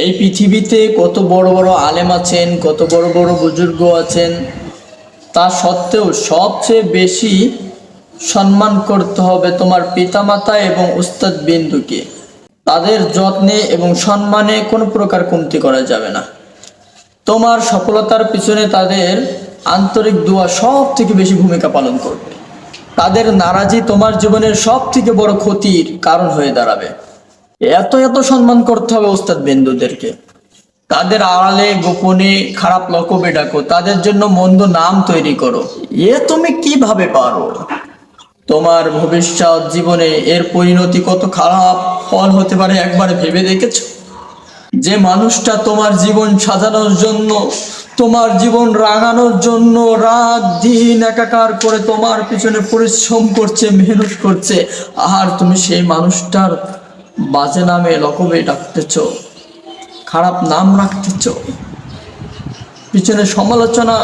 এই পৃথিবীতে কত বড় বড় আলেম আছেন, কত বড় বড় বুজুর্গ আছেন, তা সত্ত্বেও সবচেয়ে বেশি সম্মান করতে হবে তোমার পিতামাতা এবং উস্তাদ বিন্দুকে। তাদের যত্নে এবং সম্মানে কোনো প্রকার কমতি করা যাবে না। তোমার সফলতার পিছনে তাদের আন্তরিক দোয়া সব থেকে বেশি ভূমিকা পালন করবে। তাদের নারাজি তোমার জীবনের সব থেকে বড় ক্ষতির কারণ হয়ে দাঁড়াবে। এত এত সম্মান করতে হবে ওস্তাদ বিন্দুদেরকে। তাদের আড়ালে, গোপনে খারাপ লকবে ডাকো তাদের জন্য মন্দ নাম তৈরি করো। এ তুমি কীভাবে পারো? তোমার ভবিষ্যৎ জীবনে এর পরিণতি কত খারাপ ফল হতে পারে একবার ভেবে দেখেছ? যে মানুষটা তোমার জীবন সাজানোর জন্য, তোমার জীবন রাঙানোর জন্য রাত দিন একাকার করে তোমার পিছনে পরিশ্রম করছে, মেহনত করছে, আর তুমি সেই মানুষটার বাজে নামে লকবে ডাকতেছ, খারাপ নাম রাখতেছ। পিছনে সমালোচনা,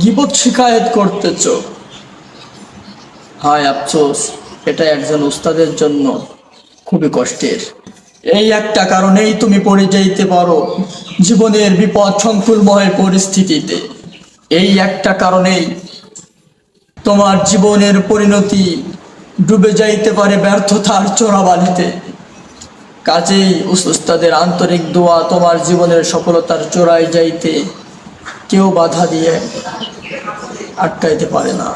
গিবত শিকায়ত করতেছ। হায় আফসোস, এটা একজন উস্তাদের জন্য খুবই কষ্টের। এই একটা কারণেই তুমি পড়ে যাইতে পারো জীবনের বিপদ সংকুলময় পরিস্থিতিতে। এই একটা কারণেই তোমার জীবনের পরিণতি ডুবে যাইতে পারে ব্যর্থতার চোরাবালিতে। কাজেই উস্তাদের আন্তরিক দোয়া তোমার জীবনের সফলতার চোরায় যাইতে কেউ বাধা দিয়ে আটকাইতে পারে না।